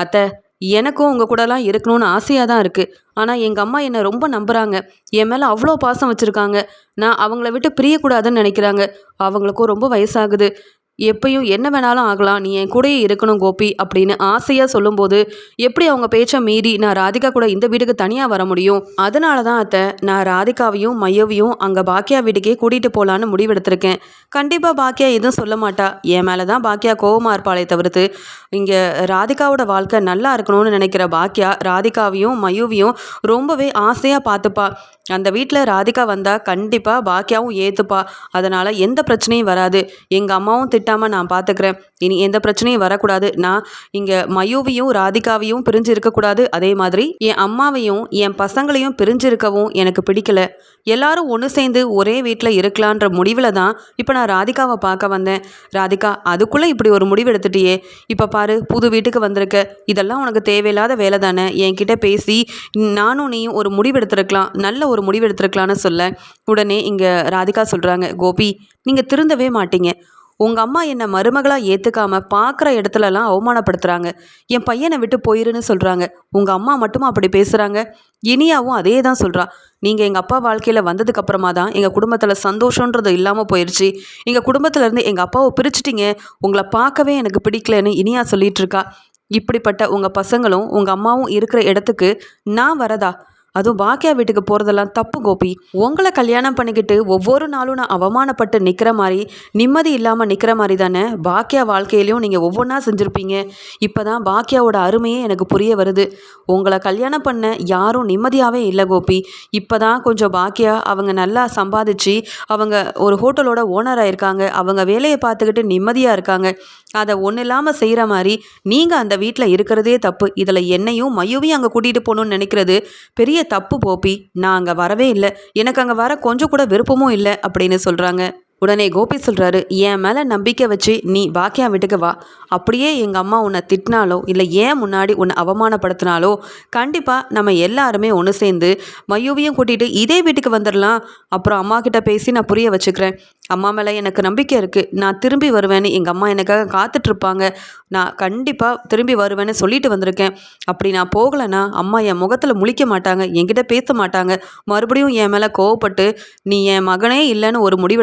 அத்தை எனக்கும் உங்கள் கூடலாம் இருக்கணும்னு ஆசையாக தான் இருக்குது ஆனால் எங்கள் அம்மா என்னை ரொம்ப நம்புகிறாங்க என் மேலே அவ்வளோ பாசம் வச்சுருக்காங்க. நான் அவங்கள விட்டு பிரியக்கூடாதுன்னு நினைக்கிறாங்க. அவங்களுக்கும் ரொம்ப வயசாகுது. எப்பயும் என்ன வேணாலும் ஆகலாம் நீ என் கூடயே இருக்கணும் கோபி அப்படின்னு ஆசையாக சொல்லும்போது எப்படி அவங்க பேச்சை மீறி நான் ராதிகா கூட இந்த வீட்டுக்கு தனியாக வர முடியும்? அதனால தான் அத்தை நான் ராதிகாவையும் மையவையும் அங்கே பாக்கியா வீட்டுக்கே கூட்டிகிட்டு போகலான்னு முடிவெடுத்திருக்கேன். கண்டிப்பாக பாக்கியா எதுவும் சொல்ல மாட்டா. என் மேலே தான் பாக்கியா கோவமாக இருப்பாளே தவிர்த்து இங்கே ராதிகாவோட வாழ்க்கை நல்லா இருக்கணும்னு நினைக்கிற பாக்கியா ராதிகாவையும் மயுவையும் ரொம்பவே ஆசையாக பார்த்துப்பா. அந்த வீட்டில் ராதிகா வந்தால் கண்டிப்பாக பாக்கியாவும் ஏற்றுப்பா அதனால் எந்த பிரச்சனையும் வராது. எங்கள் அம்மாவும் திட்டாமல் நான் பார்த்துக்கிறேன் இனி எந்த பிரச்சனையும் வரக்கூடாது. நான் இங்கே மயுவையும் ராதிகாவையும் பிரிஞ்சு இருக்கக்கூடாது அதே மாதிரி என் அம்மாவையும் என் பசங்களையும் பிரிஞ்சு இருக்கவும் எனக்கு பிடிக்கல. எல்லாரும் ஒன்று சேர்ந்து ஒரே வீட்டில் இருக்கலான்ற முடிவில் தான் இப்போ நான் ராதிகாவை பார்க்க வந்தேன். ராதிகா அதுக்குள்ளே இப்படி ஒரு முடிவு எடுத்துட்டியே. இப்போ பாரு புது வீட்டுக்கு வந்திருக்க. இதெல்லாம் உனக்கு தேவையில்லாத வேலை தானே. என்கிட்ட பேசி நானும் நீயும் ஒரு முடிவு எடுத்திருக்கலாம். நல்ல ஒரு முடிவு எடுத்திருக்கலான்னு சொல்ல. உடனே இங்கே ராதிகா சொல்கிறாங்க கோபி நீங்கள் திருந்தவே மாட்டீங்க. உங்கள் அம்மா என்னை மருமகளாக ஏற்றுக்காம பார்க்குற இடத்துலலாம் அவமானப்படுத்துகிறாங்க என் பையனை விட்டு போயிருன்னு சொல்கிறாங்க உங்கள் அம்மா மட்டும் அப்படி பேசுகிறாங்க இனியாவும் அதே தான் சொல்கிறா நீங்கள் எங்கள் அப்பா வாழ்க்கையில் வந்ததுக்கப்புறமா தான் எங்கள் குடும்பத்தில் சந்தோஷன்றது இல்லாமல் போயிடுச்சு எங்கள் குடும்பத்துலேருந்து எங்கள் அப்பாவை பிரிச்சிட்டிங்க. உங்களை பார்க்கவே எனக்கு பிடிக்கலன்னு இனியா சொல்லிகிட்ருக்கா இப்படிப்பட்ட உங்கள் பசங்களும் உங்கள் அம்மாவும் இருக்கிற இடத்துக்கு நான் வரதா? அதுவும் பாக்கியா வீட்டுக்கு போகிறதெல்லாம் தப்பு கோபி. உங்களை கல்யாணம் பண்ணிக்கிட்டு ஒவ்வொரு நாளும் நான் அவமானப்பட்டு நிற்கிற மாதிரி நிம்மதி இல்லாமல் நிற்கிற மாதிரி தானே? பாக்கியா வாழ்க்கையிலையும் நீங்கள் ஒவ்வொன்றா செஞ்சுருப்பீங்க. இப்போ தான் பாக்கியாவோட அருமையே எனக்கு புரிய வருது. உங்களை கல்யாணம் பண்ண யாரும் நிம்மதியாகவே இல்லை கோபி. இப்போ தான் கொஞ்சம் பாக்கியா அவங்க நல்லா சம்பாதிச்சு அவங்க ஒரு ஹோட்டலோட ஓனராக இருக்காங்க. அவங்க வேலையை பார்த்துக்கிட்டு நிம்மதியாக இருக்காங்க. அதை ஒன்றும் இல்லாமல் செய்கிற மாதிரி நீங்கள் அந்த வீட்டில் இருக்கிறதே தப்பு. இதில் என்னையும் மையவையும் அங்கே கூட்டிகிட்டு போகணுன்னு நினைக்கிறது பெரிய தப்பு போப்பி. நான் அங்கே வரவே இல்லை. எனக்கு அங்கே வர கொஞ்சம் கூட விருப்பமும் இல்லை அப்படின்னு சொல்கிறாங்க உடனே கோபி சொல்கிறாரு என் மேலே நம்பிக்கை வச்சு நீ பாக்கியா வீட்டுக்கு வா. அப்படியே எங்கள் அம்மா உன்னை திட்டினாலோ இல்லை ஏன் முன்னாடி உன்னை அவமானப்படுத்தினாலோ கண்டிப்பாக நம்ம எல்லாருமே ஒன்று சேர்ந்து மயூவியும் கூட்டிகிட்டு இதே வீட்டுக்கு வந்துடலாம் அப்புறம் அம்மா கிட்ட பேசி நான் புரிய வச்சுக்கிறேன். அம்மா மேலே எனக்கு நம்பிக்கை இருக்குது நான் திரும்பி வருவேன்னு எங்கள் அம்மா எனக்காக காத்துட்ருப்பாங்க. நான் கண்டிப்பாக திரும்பி வருவேன்னு சொல்லிட்டு வந்திருக்கேன். அப்படி நான் போகலைன்னா அம்மா என் முகத்தில் முழிக்க மாட்டாங்க. என்கிட்ட பேச மாட்டாங்க. மறுபடியும் என் மேலே கோவப்பட்டு நீ என் மகனே இல்லைன்னு ஒரு முடிவு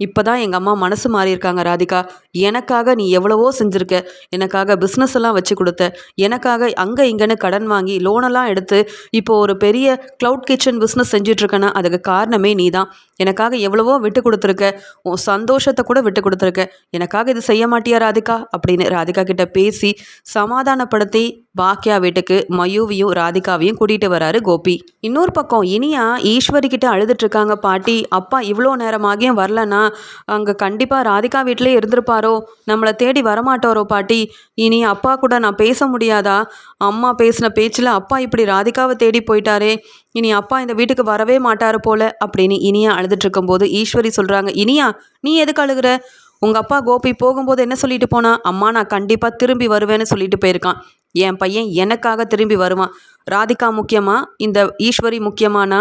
இப்போ தான் எங்கள் அம்மா மனசு மாறியிருக்காங்க ராதிகா. எனக்காக நீ எவ்வளவோ செஞ்சுருக்க. எனக்காக பிஸ்னஸ் எல்லாம் வச்சு கொடுத்த. எனக்காக அங்கே இங்கேன்னு கடன் வாங்கி லோனெல்லாம் எடுத்து இப்போ ஒரு பெரிய க்ளவுட் கிச்சன் பிஸ்னஸ் செஞ்சிட்ருக்கேன்னா அதுக்கு காரணமே நீ தான் எனக்காக எவ்வளவோ விட்டு கொடுத்துருக்க. உன் சந்தோஷத்தை கூட விட்டு கொடுத்துருக்க. எனக்காக இது செய்ய மாட்டியா ராதிகா? அப்படின்னு ராதிகா கிட்ட பேசி சமாதானப்படுத்தி பாக்கியா வீட்டுக்கு மயூவியும் ராதிகாவையும் கூட்டிகிட்டு வராரு கோபி. இன்னொரு பக்கம் இனியா ஈஸ்வரி கிட்ட அழுதுட்டு இருக்காங்க பாட்டி. அப்பா இவ்வளோ நேரமாகியும் வரலன்னா அங்கே கண்டிப்பாக ராதிகா வீட்டிலே இருந்திருப்பாரோ? நம்மளை தேடி வரமாட்டாரோ பாட்டி? இனி அப்பா கூட நான் பேச முடியாதா? அம்மா பேசின பேச்சில் அப்பா இப்படி ராதிகாவை தேடி போயிட்டாரே. இனி அப்பா இந்த வீட்டுக்கு வரவே மாட்டாரு போல அப்படின்னு இனியா அழுதுட்டு இருக்கும்போது ஈஸ்வரி சொல்கிறாங்க இனியா நீ எதுக்கு அழுகுற? உங்கள் அப்பா கோபி போகும்போது என்ன சொல்லிட்டு போனா? அம்மா நான் கண்டிப்பாக திரும்பி வருவேன்னு சொல்லிட்டு போயிருக்கான். என் பையன் எனக்காக திரும்பி வருவான். ராதிகா முக்கியமா? இந்த ஈஸ்வரி முக்கியமானா?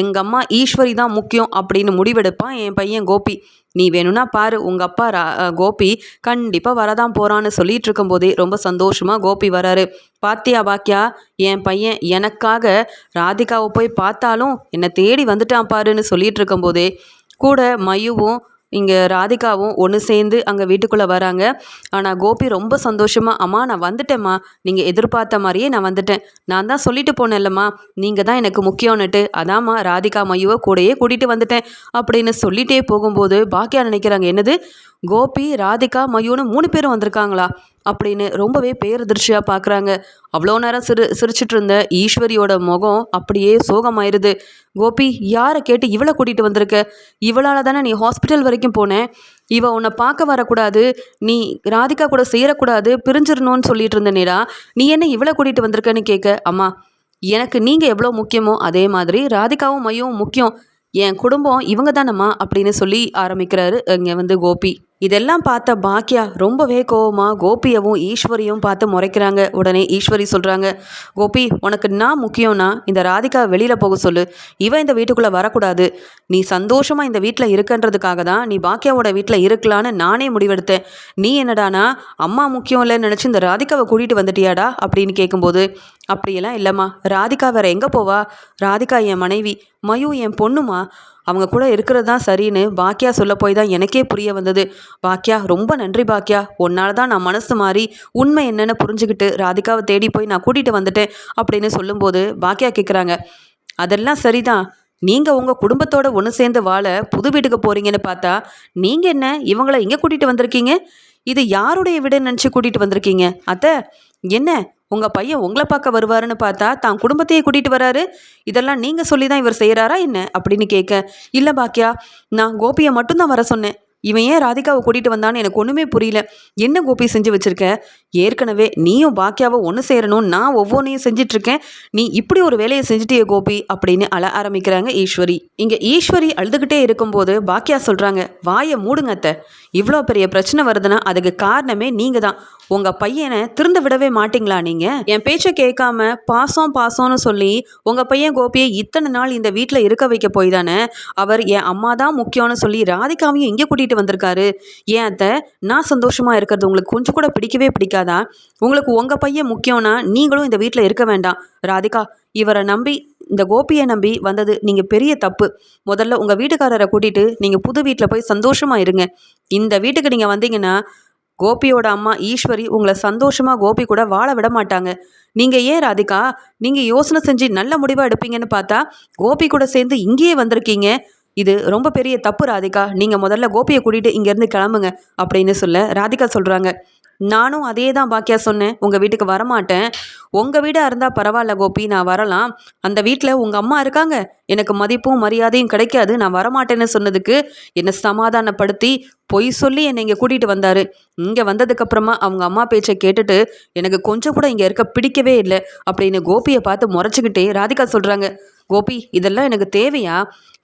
எங்கள் அம்மா ஈஸ்வரி தான் முக்கியம் அப்படின்னு முடிவெடுப்பான் என் பையன் கோபி. நீ வேணும்னா பாரு உங்கள் அப்பா ரா கோபி கண்டிப்பாக வரதான் போகிறான்னு சொல்லிட்டு இருக்கும்போதே ரொம்ப சந்தோஷமாக கோபி வராரு. பாத்தியா பாக்கியா என் பையன் எனக்காக ராதிகாவை போய் பார்த்தாலும் என்னை தேடி வந்துட்டான் பாருன்னு சொல்லிட்டு இருக்கும்போதே கூட மயுவும் இங்கே ராதிகாவும் ஒன்று சேர்ந்து அங்கே வீட்டுக்குள்ளே வராங்க. ஆனால் கோபி ரொம்ப சந்தோஷமாக அம்மா நான் வந்துட்டேம்மா. நீங்கள் எதிர்பார்த்த மாதிரியே நான் வந்துட்டேன். நான் தான் சொல்லிட்டு போனேன்லம்மா. நீங்கள் தான் எனக்கு முக்கியம்னுட்டு. அதாம்மா ராதிகா மையுவை கூடயே கூட்டிகிட்டு வந்துட்டேன். அப்படின்னு சொல்லிட்டே போகும்போது பாக்கியா நினைக்கிறாங்க. என்னது? கோபி ராதிகா மயூன்னு மூணு பேரும் வந்திருக்காங்களா? அப்படின்னு ரொம்பவே பேரதிர்ச்சியாக பார்க்குறாங்க அவ்வளோ நேரம் சிரி சிரிச்சிட்டு இருந்த ஈஸ்வரியோட முகம் அப்படியே சோகமாயிருது. கோபி யாரை கேட்டு இவளை கூட்டிகிட்டு வந்திருக்க? இவளால் தானே நீ ஹாஸ்பிட்டல் வரைக்கும் போனேன் இவ உன்னை பார்க்க வரக்கூடாது. நீ ராதிகா கூட சேரக்கூடாது. பிரிஞ்சிடணும்னு சொல்லிட்டு இருந்தனேடா நீ என்ன இவளை கூட்டிகிட்டு வந்திருக்கன்னு கேட்க? அம்மா எனக்கு நீங்கள் எவ்வளோ முக்கியமோ அதே மாதிரி ராதிகாவும் மையவும் முக்கியம். என் குடும்பம் இவங்க தானம்மா அப்படின்னு சொல்லி ஆரம்பிக்கிறாரு இங்கே வந்து கோபி. இதெல்லாம் பார்த்த பாக்கியா ரொம்பவே கோவமாக கோபியவும் ஈஸ்வரியும் பார்த்து முறைக்கிறாங்க. உடனே ஈஸ்வரி சொல்கிறாங்க கோபி உனக்கு நான் முக்கியம்னா இந்த ராதிகா வெளியில் போக சொல்லு. இவன் இந்த வீட்டுக்குள்ளே வரக்கூடாது. நீ சந்தோஷமாக இந்த வீட்டில் இருக்குன்றதுக்காக தான் நீ பாக்கியாவோட வீட்டில் இருக்கலான்னு நானே முடிவெடுத்தேன். நீ என்னடானா அம்மா முக்கியம் இல்லைன்னு நினச்சி இந்த ராதிகாவை கூட்டிகிட்டு வந்துட்டியாடா? அப்படின்னு கேட்கும்போது அப்படியெல்லாம் இல்லைம்மா. ராதிகா வேற எங்கே போவா? ராதிகா என் மனைவி. மயு என் பொண்ணுமா? அவங்க கூட இருக்கிறது தான் சரின்னு பாக்கியா சொல்ல போய் தான் எனக்கே புரிய வந்தது. பாக்கியா ரொம்ப நன்றி பாக்கியா உன்னால தான் நான் மனசு மாறி உண்மை என்னென்னு புரிஞ்சுக்கிட்டு ராதிகாவை தேடி போய் நான் கூட்டிகிட்டு வந்துட்டேன் அப்படின்னு சொல்லும்போது பாக்கியா கேட்குறாங்க அதெல்லாம் சரிதான். நீங்கள் உங்கள் குடும்பத்தோட ஒன்று சேர்ந்து வாழ புது வீட்டுக்கு போகிறீங்கன்னு பார்த்தா நீங்கள் என்ன இவங்கள எங்கே கூட்டிகிட்டு வந்திருக்கீங்க? இது யாருடைய வீடுன்னு நினச்சி கூட்டிகிட்டு வந்திருக்கீங்க? அத்தை என்ன? உங்கள் பையன் உங்களை பார்க்க வருவாருன்னு பார்த்தா தான் குடும்பத்தையே கூட்டிகிட்டு வராரு. இதெல்லாம் நீங்கள் சொல்லி தான் இவர் செய்கிறாரா என்ன? அப்படின்னு கேட்க இல்லை பாக்கியா நான் கோபியை மட்டும்தான் வர சொன்னேன். இவன் ஏன் ராதிகாவை கூட்டிகிட்டு வந்தான்னு எனக்கு ஒன்றுமே புரியல. என்ன கோபி செஞ்சு வச்சுருக்க? ஏற்கனவே நீயும் பாக்கியாவை ஒன்று சேரணும் நான் ஒவ்வொன்றையும் செஞ்சிட்ருக்கேன். நீ இப்படி ஒரு வேலையை செஞ்சுட்டிய கோபி அப்படின்னு அழ ஆரம்பிக்கிறாங்க ஈஸ்வரி. இங்கே ஈஸ்வரி அழுதுகிட்டே இருக்கும்போது பாக்கியா சொல்கிறாங்க வாயை மூடுங்க அத்தை. இவ்வளோ பெரிய பிரச்சனை வருதுன்னா அதுக்கு காரணமே நீங்கள் தான் உங்கள் பையனை திறந்து விடவே மாட்டிங்களா நீங்கள் என் பேச்சை கேட்காம பாசம் பாசம்னு சொல்லி உங்கள் பையன் கோபியை இத்தனை நாள் இந்த வீட்டில் இருக்க வைக்க போய் தானே அவர் என் அம்மா தான் முக்கியம்னு சொல்லி ராதிகாவையும் இங்கே கூட்டிகிட்டு வந்திருக்காரு. ஏன் அத்தை? நான் சந்தோஷமாக இருக்கிறது உங்களுக்கு கொஞ்சம் கூட பிடிக்கவே பிடிக்காதா? உங்களுக்கு உங்கள் பையன் முக்கியம்னா நீங்களும் இந்த வீட்டில் இருக்க வேண்டாம். ராதிகா இவரை நம்பி இந்த கோபியை நம்பி வந்தது நீங்கள் பெரிய தப்பு. முதல்ல உங்கள் வீட்டுக்காரரை கூட்டிகிட்டு நீங்கள் புது வீட்டில் போய் சந்தோஷமாக இருங்க. இந்த வீட்டுக்கு நீங்கள் வந்தீங்கன்னா கோபியோட அம்மா ஈஸ்வரி உங்களை சந்தோஷமாக கோபி கூட வாழ விட மாட்டாங்க. நீங்கள் ஏன் ராதிகா? நீங்கள் யோசனை செஞ்சு நல்ல முடிவாக எடுப்பீங்கன்னு பார்த்தா கோபி கூட சேர்ந்து இங்கேயே வந்திருக்கீங்க. இது ரொம்ப பெரிய தப்பு ராதிகா. நீங்கள் முதல்ல கோபியை கூட்டிகிட்டு இங்கேருந்து கிளம்புங்க அப்படின்னு சொல்ல ராதிகா சொல்கிறாங்க நானும் அதே தான் பாக்கியா சொன்னேன். உங்கள் வீட்டுக்கு வரமாட்டேன். உங்கள் வீடாக இருந்தால் பரவாயில்ல கோபி நான் வரலாம். அந்த வீட்டில் உங்கள் அம்மா இருக்காங்க. எனக்கு மதிப்பும் மரியாதையும் கிடைக்காது. நான் வரமாட்டேன்னு சொன்னதுக்கு என்னை சமாதானப்படுத்தி பொய் சொல்லி என்னை இங்கே கூட்டிகிட்டு வந்தார். இங்கே வந்ததுக்கப்புறமா அவங்க அம்மா பேச்சை கேட்டுட்டு எனக்கு கொஞ்சம் கூட இங்கே இருக்க பிடிக்கவே இல்லை. அப்படின்னு கோபியை பார்த்து முறைச்சிக்கிட்டே ராதிகா சொல்கிறாங்க கோபி இதெல்லாம் எனக்கு தேவையா?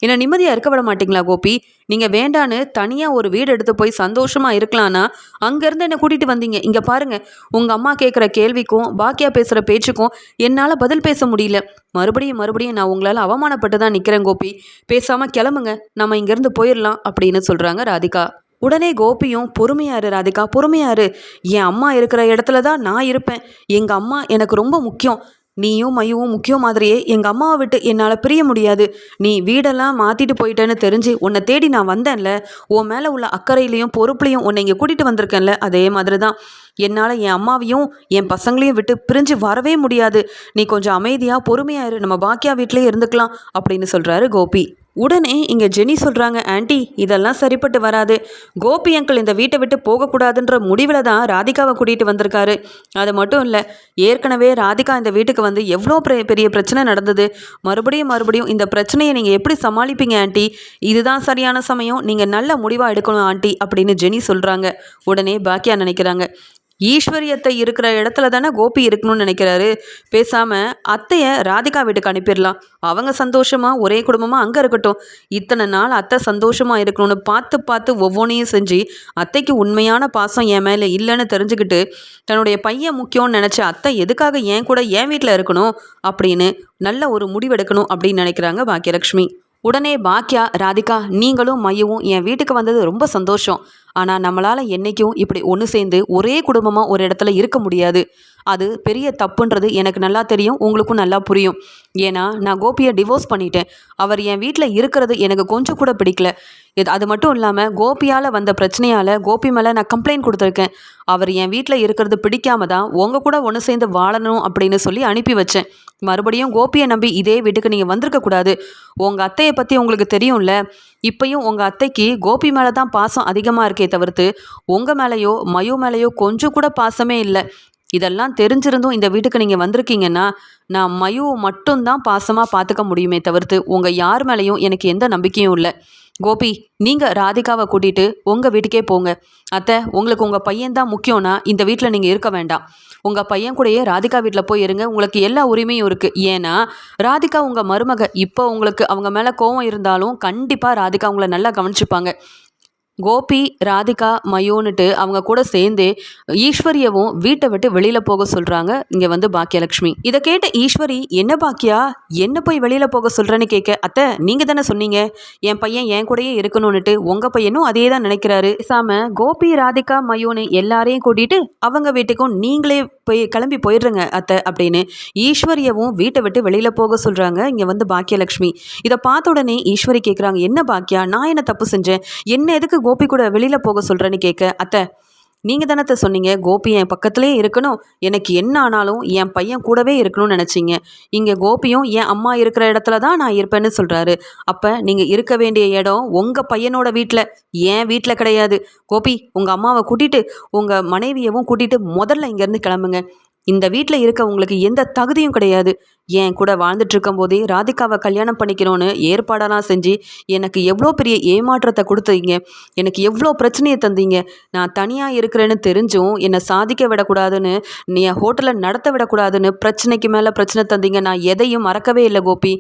என்னை நிம்மதியாக இருக்க விட மாட்டிங்களா கோபி? நீங்கள் வேண்டான்னு தனியாக ஒரு வீடு எடுத்து போய் சந்தோஷமாக இருக்கலாம்னா அங்கேருந்து என்னை கூட்டிகிட்டு வந்தீங்க. இங்கே பாருங்கள் உங்கள் அம்மா கேட்குற கேள்விக்கும் பாக்கியா பேசுகிற பேச்சுக்கும் என்னால் பதில் பேச முடியல. மறுபடியும் மறுபடியும் நான் உங்களால் அவமானப்பட்டு தான் நிற்கிறேன் கோபி. பேசாமல் கிளம்புங்க நம்ம இங்கேருந்து போயிடலாம் அப்படின்னு சொல்கிறாங்க ராதிகா. உடனே கோபியும் பொறுமையாரு ராதிகா பொறுமையாரு என் அம்மா இருக்கிற இடத்துல தான் நான் இருப்பேன். எங்கள் அம்மா எனக்கு ரொம்ப முக்கியம். நீயும் மையவும் முக்கியம் மாதிரியே எங்கள் அம்மாவை விட்டு என்னால் பிரிய முடியாது. நீ வீடெல்லாம் மாற்றிட்டு போயிட்டேன்னு தெரிஞ்சு உன்னை தேடி நான் வந்தேன்ல. உன் மேலே உள்ள அக்கறையிலையும் பொறுப்புலையும் உன்னை இங்கே கூட்டிகிட்டு வந்திருக்கேன்ல. அதே மாதிரி தான் என்னால் என் அம்மாவையும் என் பசங்களையும் விட்டு பிரிஞ்சு வரவே முடியாது. நீ கொஞ்சம் அமைதியாக பொறுமையாக இரு. நம்ம பாக்கியா வீட்டிலே இருந்துக்கலாம் அப்படின்னு சொல்கிறாரு கோபி. உடனே இங்கே ஜெனி சொல்கிறாங்க ஆண்டி இதெல்லாம் சரிப்பட்டு வராது. கோபி அங்கிள் இந்த வீட்டை விட்டு போகக்கூடாதுன்ற முடிவில் தான் ராதிகாவை கூட்டிகிட்டு வந்திருக்காரு. அது மட்டும் இல்லை ஏற்கனவே ராதிகா இந்த வீட்டுக்கு வந்து எவ்வளோ பெரிய பிரச்சனை நடந்தது. மறுபடியும் மறுபடியும் இந்த பிரச்சனையை நீங்கள் எப்படி சமாளிப்பீங்க ஆண்டி? இதுதான் சரியான சமயம். நீங்கள் நல்ல முடிவாக எடுக்கணும் ஆண்டி அப்படின்னு ஜெனி சொல்கிறாங்க உடனே பாக்கியா நினைக்கிறாங்க. ஈஸ்வரியத்தை இருக்கிற இடத்துல தானே கோபி இருக்கணும்னு நினைக்கிறாரு. பேசாமல் அத்தையை ராதிகா வீட்டுக்கு அனுப்பிடலாம். அவங்க சந்தோஷமாக ஒரே குடும்பமாக அங்கே இருக்கட்டும். இத்தனை நாள் அத்தை சந்தோஷமாக இருக்கணும்னு பார்த்து பார்த்து ஒவ்வொன்றையும் செஞ்சு அத்தைக்கு உண்மையான பாசம் என் மேலே இல்லைன்னு தெரிஞ்சுக்கிட்டு தன்னுடைய பையன் முக்கியம்னு நினச்ச அத்தை எதுக்காக என் கூட என் வீட்டில் இருக்கணும்? அப்படின்னு நல்ல ஒரு முடிவெடுக்கணும் அப்படின்னு நினைக்கிறாங்க பாக்கியலக்ஷ்மி உடனே பாக்கியா ராதிகா நீங்களும் மையவும் என் வீட்டுக்கு வந்தது ரொம்ப சந்தோஷம். ஆனால் நம்மளால் என்றைக்கும் இப்படி ஒன்று சேர்ந்து ஒரே குடும்பமாக ஒரு இடத்துல இருக்க முடியாது. அது பெரிய தப்புன்றது எனக்கு நல்லா தெரியும் உங்களுக்கும் நல்லா புரியும். ஏன்னா நான் கோபியை டிவோர்ஸ் பண்ணிட்டேன். அவர் என் வீட்டில் இருக்கிறது எனக்கு கொஞ்சம் கூட பிடிக்கல. இது அது மட்டும் இல்லாமல் கோபியால் வந்த பிரச்சனையால் கோபி மேலே நான் கம்ப்ளைண்ட் கொடுத்துருக்கேன். அவர் என் வீட்டில் இருக்கிறது பிடிக்காம தான் உங்கள் கூட ஒன்று சேர்ந்து வாழணும் அப்படின்னு சொல்லி அனுப்பி வச்சேன். மறுபடியும் கோபியை நம்பி இதே வீட்டுக்கு நீங்கள் வந்திருக்கக்கூடாது உங்கள் அத்தையை பற்றி உங்களுக்கு தெரியும்ல? இப்பையும் உங்கள் அத்தைக்கு கோபி மேலே தான் பாசம் அதிகமாக இருக்கே தவிர்த்து உங்கள் மேலேயோ மயோ மேலேயோ கொஞ்சம் கூட பாசமே இல்லை. இதெல்லாம் தெரிஞ்சிருந்தும் இந்த வீட்டுக்கு நீங்கள் வந்திருக்கீங்கன்னா நான் மயுவை மட்டும்தான் பாசமாக பார்த்துக்க முடியுமே தவிர்த்து உங்கள் யார் மேலேயும் எனக்கு எந்த நம்பிக்கையும் இல்லை. கோபி நீங்கள் ராதிகாவை கூட்டிகிட்டு உங்கள் வீட்டுக்கே போங்க. அத்தை உங்களுக்கு உங்கள் பையன் முக்கியம்னா இந்த வீட்டில் நீங்கள் இருக்க வேண்டாம். உங்கள் பையன் கூடயே ராதிகா வீட்டில் போய் இருங்க உங்களுக்கு எல்லா உரிமையும் இருக்குது ஏன்னா ராதிகா உங்கள் மருமக. இப்போ உங்களுக்கு அவங்க மேலே கோவம் இருந்தாலும் கண்டிப்பாக ராதிகா உங்களை நல்லா கவனிச்சுப்பாங்க. கோபி ராதிகா மயோன்னுட்டு அவங்க கூட சேர்ந்து ஈஸ்வரியவும் வீட்டை விட்டு வெளியில போக சொல்றாங்க. இங்க வந்து பாக்கியலட்சுமி இதை கேட்ட ஈஸ்வரி என்ன பாக்கியா? என்ன போய் வெளியில போக சொல்றேன்னு கேட்க அத்தை நீங்க தானே சொன்னீங்க? என் பையன் என் கூடயே இருக்கணும்னுட்டு உங்க பையனும் அதே தான் நினைக்கிறாரு. சாம கோபி ராதிகா மயோன்னு எல்லாரையும் கூட்டிட்டு அவங்க வீட்டுக்கும் நீங்களே போய் கிளம்பி போயிடுறங்க அத்தை அப்படின்னு ஈஸ்வரியவும் வீட்டை விட்டு வெளியில போக சொல்றாங்க. இங்க வந்து பாக்கியலட்சுமி இதை பார்த்த உடனே ஈஸ்வரி கேட்குறாங்க என்ன பாக்கியா? நான் என்ன தப்பு செஞ்சேன்? என்ன எதுக்கு கோபி கூட வெளியில் போக சொல்கிறேன்னு கேட்க அத்தை நீங்கள் தானத்தை சொன்னீங்க? கோபி என் பக்கத்துலேயே இருக்கணும். எனக்கு என்ன ஆனாலும் என் பையன் கூடவே இருக்கணும்னு நினச்சிங்க. இங்கே கோபியும் என் அம்மா இருக்கிற இடத்துல தான் நான் இருப்பேன்னு சொல்கிறாரு அப்போ நீங்கள் இருக்க வேண்டிய இடம் உங்கள் பையனோட வீட்டில் என் வீட்டில் கிடையாது. கோபி உங்கள் அம்மாவை கூட்டிகிட்டு உங்கள் மனைவியவும் கூட்டிகிட்டு முதல்ல இங்கேருந்து கிளம்புங்க. இந்த வீட்டில் இருக்க உங்களுக்கு எந்த தகுதியும் கிடையாது. என் கூட வாழ்ந்துட்டு இருக்கும்போதே ராதிகாவை கல்யாணம் பண்ணிக்கணும்னு ஏற்பாடெல்லாம் செஞ்சு எனக்கு எவ்வளோ பெரிய ஏமாற்றத்தை கொடுத்தீங்க. எனக்கு எவ்வளோ பிரச்சனையை தந்தீங்க. நான் தனியாக இருக்கிறேன்னு தெரிஞ்சும் என்னை சாதிக்க விடக்கூடாதுன்னு நீ ஹோட்டலை நடத்த விடக்கூடாதுன்னு பிரச்சனைக்கு மேலே பிரச்சனை தந்தீங்க. நான் எதையும் மறக்கவே இல்லை கோபி.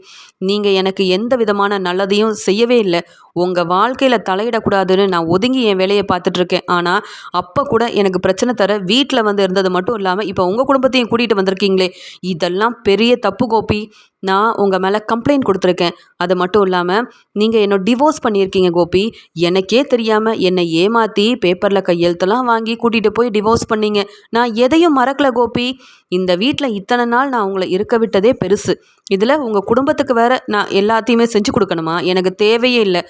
நீங்கள் எனக்கு எந்த விதமான நல்லதையும் செய்யவே இல்லை. உங்கள் வாழ்க்கையில் தலையிடக்கூடாதுன்னு நான் ஒதுங்கி என் வேலையை பார்த்துட்ருக்கேன் ஆனால் அப்போ கூட எனக்கு பிரச்சனை தர வீட்டில் வந்து இருந்தது மட்டும் இல்லாமல் இப்போ உங்கள் குடும்பத்தையும் கூட்டிகிட்டு வந்திருக்கீங்களே. இதெல்லாம் பெரிய தப்பு. கோபி நான் உங்கள் மேலே கம்ப்ளைண்ட் கொடுத்துருக்கேன். அது மட்டும் இல்லாமல் நீங்கள் என்னை டிவோர்ஸ் பண்ணியிருக்கீங்க கோபி. எனக்கே தெரியாமல் என்னை ஏமாற்றி பேப்பரில் கையெழுத்தெல்லாம் வாங்கி கூட்டிகிட்டு போய் டிவோர்ஸ் பண்ணீங்க. நான் எதையும் மறக்கல கோபி. இந்த வீட்டில் இத்தனை நாள் நான் உங்களை இருக்க விட்டதே பெருசு. இதில் உங்கள் குடும்பத்துக்கு வேற நான் எல்லாத்தையுமே செஞ்சு கொடுக்கணுமா? எனக்கு தேவையே இல்லை.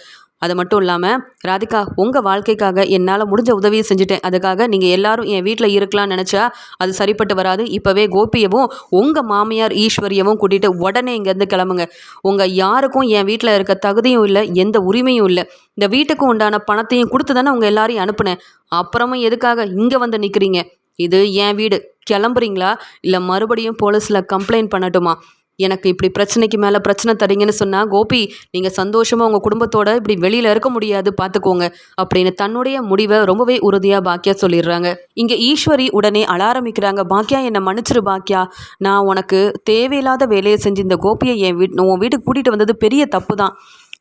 அது மட்டும் இல்லாமல் ராதிகா உங்கள் வாழ்க்கைக்காக என்னால் முடிஞ்ச உதவியை செஞ்சுட்டேன். அதுக்காக நீங்கள் எல்லாரும் என் வீட்டில் இருக்கலாம்னு நினச்சா அது சரிப்பட்டு வராது. இப்போவே கோபியவும் உங்கள் மாமியார் ஈஸ்வரியவும் கூட்டிகிட்டு உடனே இங்கேருந்து கிளம்புங்க. உங்கள் யாருக்கும் என் வீட்டில் இருக்க தகுதியும் இல்லை எந்த உரிமையும் இல்லை. இந்த வீட்டுக்கு உண்டான பணத்தையும் கொடுத்து தானே உங்கள் எல்லாரையும் அனுப்புனேன். அப்புறமும் எதுக்காக இங்கே வந்து நிற்கிறீங்க இது என் வீடு. கிளம்புறீங்களா? இல்லை மறுபடியும் போலீஸில் கம்ப்ளைண்ட் பண்ணட்டுமா? எனக்கு இப்படி பிரச்சனைக்கு மேலே பிரச்சனை தரீங்கன்னு சொன்னால் கோபி நீங்கள் சந்தோஷமாக உங்கள் குடும்பத்தோட இப்படி வெளியில் இருக்க முடியாது பார்த்துக்கோங்க அப்படின்னு தன்னுடைய முடிவை ரொம்பவே உறுதியாக பாக்கியா சொல்லிடுறாங்க. இங்கே ஈஸ்வரி உடனே அழ ஆரம்பிக்கிறாங்க பாக்கியா என்னை மன்னிச்சிரு பாக்கியா நான் உனக்கு தேவையில்லாத வேலையை செஞ்சு இந்த கோபியை என் வீட் உன் வீட்டுக்கு கூட்டிகிட்டு வந்தது பெரிய தப்பு தான்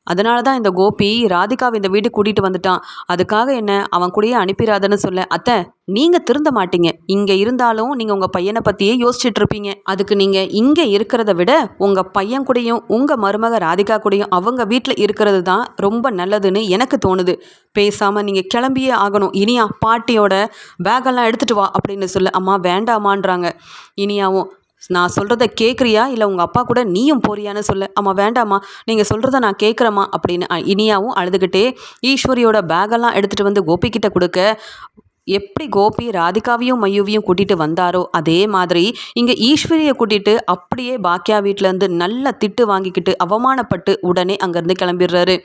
அதனால தான் இந்த கோபி ராதிகாவை இந்த வீட்டுக்கு கூட்டிகிட்டு வந்துட்டான். அதுக்காக என்ன அவன் கூடயே அனுப்பிடாதன்னு சொல்ல. அத்தை நீங்கள் திருந்த மாட்டீங்க. இங்கே இருந்தாலும் நீங்கள் உங்கள் பையனை பற்றியே யோசிச்சுட்டு இருப்பீங்க. அதுக்கு நீங்கள் இங்கே இருக்கிறத விட உங்கள் பையன் கூடயும் உங்கள் மருமக ராதிகா கூடயும் அவங்க வீட்டில் இருக்கிறது தான் ரொம்ப நல்லதுன்னு எனக்கு தோணுது. பேசாமல் நீங்கள் கிளம்பியே ஆகணும். இனியா பாட்டியோட பேக்கெல்லாம் எடுத்துகிட்டு வா அப்படின்னு சொல்ல. அம்மா வேண்டாமான்றாங்க. இனியாவும் நான் சொல்கிறத கேட்குறியா இல்லை உங்கள் அப்பா கூட நீயும் போறியான்னு சொல்ல. ஆமாம் வேண்டாம்மா. நீங்கள் சொல்கிறத நான் கேட்குறேம்மா அப்படின்னு இனியாவும் அழுதுகிட்டே ஈஸ்வரியோட பேகெல்லாம் எடுத்துகிட்டு வந்து கோபிக்கிட்ட கொடுக்க எப்படி கோபி ராதிகாவையும் மையுவையும் கூட்டிகிட்டு வந்தாரோ அதே மாதிரி இங்கே ஈஸ்வரியை கூட்டிகிட்டு அப்படியே பாக்கியா வீட்டிலேருந்து நல்லா திட்டு வாங்கிக்கிட்டு அவமானப்பட்டு உடனே அங்கேருந்து கிளம்பிடுறாரு.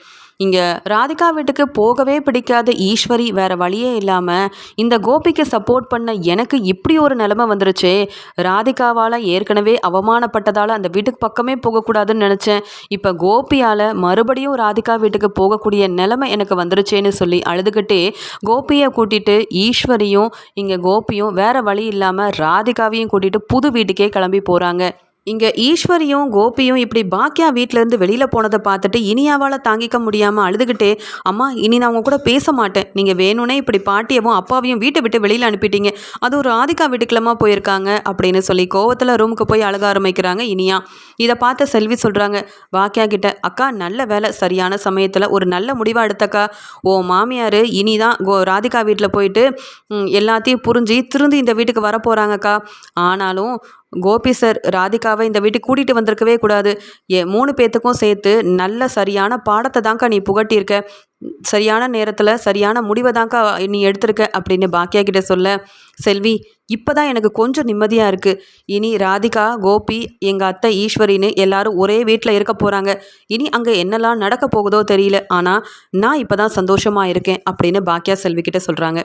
இங்கே ராதிகா வீட்டுக்கு போகவே பிடிக்காத ஈஸ்வரி வேற வழியே இல்லாமல் இந்த கோபிக்கு சப்போர்ட் பண்ண எனக்கு இப்படி ஒரு நிலைமை வந்துருச்சே. ராதிகாவால் ஏற்கனவே அவமானப்பட்டதால் அந்த வீட்டுக்கு பக்கமே போகக்கூடாதுன்னு நினச்சேன். இப்போ கோபியால் மறுபடியும் ராதிகா வீட்டுக்கு போகக்கூடிய நிலைமை எனக்கு வந்துருச்சேன்னு சொல்லி அழுதுகிட்டே கோபியை கூட்டிட்டு ஈஸ்வரியும் இங்கே கோபியும் வேற வழி இல்லாமல் ராதிகாவையும் கூட்டிகிட்டு புது வீட்டுக்கே கிளம்பி போகிறாங்க இங்கே ஈஸ்வரியும் கோபியும் இப்படி பாக்கியா வீட்டிலேருந்து வெளியில் போனதை பார்த்துட்டு இனியாவால் தாங்கிக்க முடியாமல் அழுதுகிட்டே அம்மா இனி நான் அவங்க கூட பேச மாட்டேன். நீங்கள் வேணும்னே இப்படி பாட்டியவும் அப்பாவையும் வீட்டை விட்டு வெளியில் அனுப்பிட்டீங்க. அது ஒரு ஆதிக்கா வீட்டுக்குலமா போயிருக்காங்க அப்படின்னு சொல்லி கோவத்தில் ரூமுக்கு போய் அழக ஆரம்பிக்கிறாங்க இனியா. இதை பார்த்த செல்வி சொல்கிறாங்க பாக்கியா கிட்ட அக்கா நல்ல வேலை சரியான சமயத்தில் ஒரு நல்ல முடிவாக எடுத்தக்கா. ஓ மாமியார் இனி தான் கோ ராதிகா வீட்டில் போயிட்டு எல்லாத்தையும் புரிஞ்சு திருந்தி இந்த வீட்டுக்கு வர போகிறாங்கக்கா ஆனாலும் கோபி சார் ராதிகாவை இந்த வீட்டுக்கு கூட்டிகிட்டு வந்திருக்கவே கூடாது. ஏ மூணு பேர்த்துக்கும் சேர்த்து நல்ல சரியான பாடத்தை தான்க்கா நீ புகட்டியிருக்க. சரியான நேரத்தில் சரியான முடிவை தான்க்கா நீ எடுத்திருக்க அப்படின்னு பாக்கியா கிட்ட சொல்ல செல்வி இப்போ தான் எனக்கு கொஞ்சம் நிம்மதியாக இருக்குது இனி ராதிகா கோபி எங்கள் அத்தை ஈஸ்வரின்னு எல்லாரும் ஒரே வீட்டில் இருக்க போகிறாங்க இனி அங்கே என்னெல்லாம் நடக்க போகுதோ தெரியல. ஆனால் நான் இப்போ தான் சந்தோஷமாக இருக்கேன் அப்படின்னு பாக்கியா செல்வி கிட்ட சொல்கிறாங்க